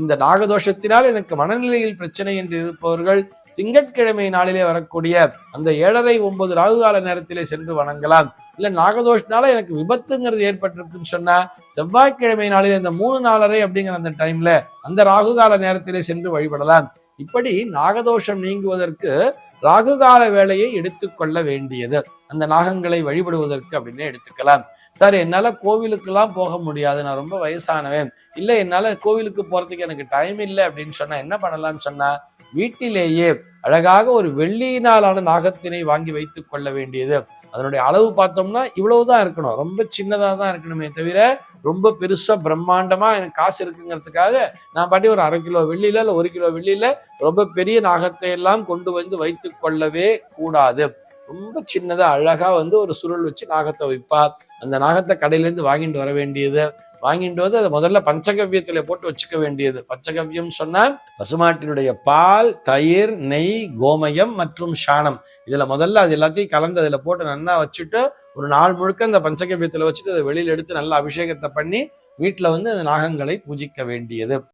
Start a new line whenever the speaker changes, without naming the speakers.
இந்த நாகதோஷத்தினால் எனக்கு மனநிலையில் பிரச்சனை என்று இருப்பவர்கள் திங்கட்கிழமை நாளிலே வரக்கூடிய அந்த ஏழரை ஒன்பது ராகுகால நேரத்திலே சென்று வணங்கலாம். இல்ல நாகதோஷனால எனக்கு விபத்துங்கிறது ஏற்பட்டிருக்குன்னு சொன்னா செவ்வாய்க்கிழமை நாளில் இந்த மூணு நாலரை அப்படிங்கிற அந்த டைம்ல அந்த ராகுகால நேரத்திலே சென்று வழிபடலாம். இப்படி நாகதோஷம் நீங்குவதற்கு ராகுகால வேலையை எடுத்துக்கொள்ள வேண்டியது. அந்த நாகங்களை வழிபடுவதற்கு அப்படின்னு எடுத்துக்கலாம். சார் என்னால கோவிலுக்கெல்லாம் போக முடியாது. நான் ரொம்ப வயசானவன். இல்ல என்னால கோவிலுக்கு போறதுக்கு எனக்கு டைம் இல்லை அப்படின்னு சொன்னா என்ன பண்ணலாம்னு சொன்னா வீட்டிலேயே அழகாக ஒரு வெள்ளியினாலான நாகத்தினை வாங்கி வைத்துக் கொள்ள வேண்டியது. அதனுடைய அளவு பார்த்தோம்னா இவ்வளவுதான் இருக்கணும். ரொம்ப சின்னதாக தான் இருக்கணுமே தவிர ரொம்ப பெருசா பிரம்மாண்டமா எனக்கு காசு இருக்குங்கிறதுக்காக நான் பாட்டி ஒரு அரை கிலோ வெள்ளியில இல்லை ஒரு கிலோ வெள்ளியில ரொம்ப பெரிய நாகத்தை எல்லாம் கொண்டு வந்து வைத்துக் கொள்ளவே கூடாது. ரொம்ப சின்னதா அழகா வந்து ஒரு சுருள் வச்சு நாகத்தை வைப்பார் அந்த நாகத்தை கடையில இருந்து வாங்கிட்டு வர வேண்டியது. வாங்கிட்டு வந்து அதை முதல்ல பஞ்சகவ்யத்துல போட்டு வச்சுக்க வேண்டியது. பஞ்சகவ்யம் சொன்னா பசுமாட்டினுடைய பால் தயிர் நெய் கோமயம் மற்றும் சாணம். இதுல முதல்ல அது எல்லாத்தையும் கலந்து அதுல போட்டு நல்லா வச்சுட்டு ஒரு நாள் முழுக்க அந்த பஞ்சகவ்யத்துல வச்சுட்டு அதை வெளியில எடுத்து நல்லா அபிஷேகத்தை பண்ணி வீட்டுல வந்து அந்த நாகங்களை பூஜிக்க வேண்டியது.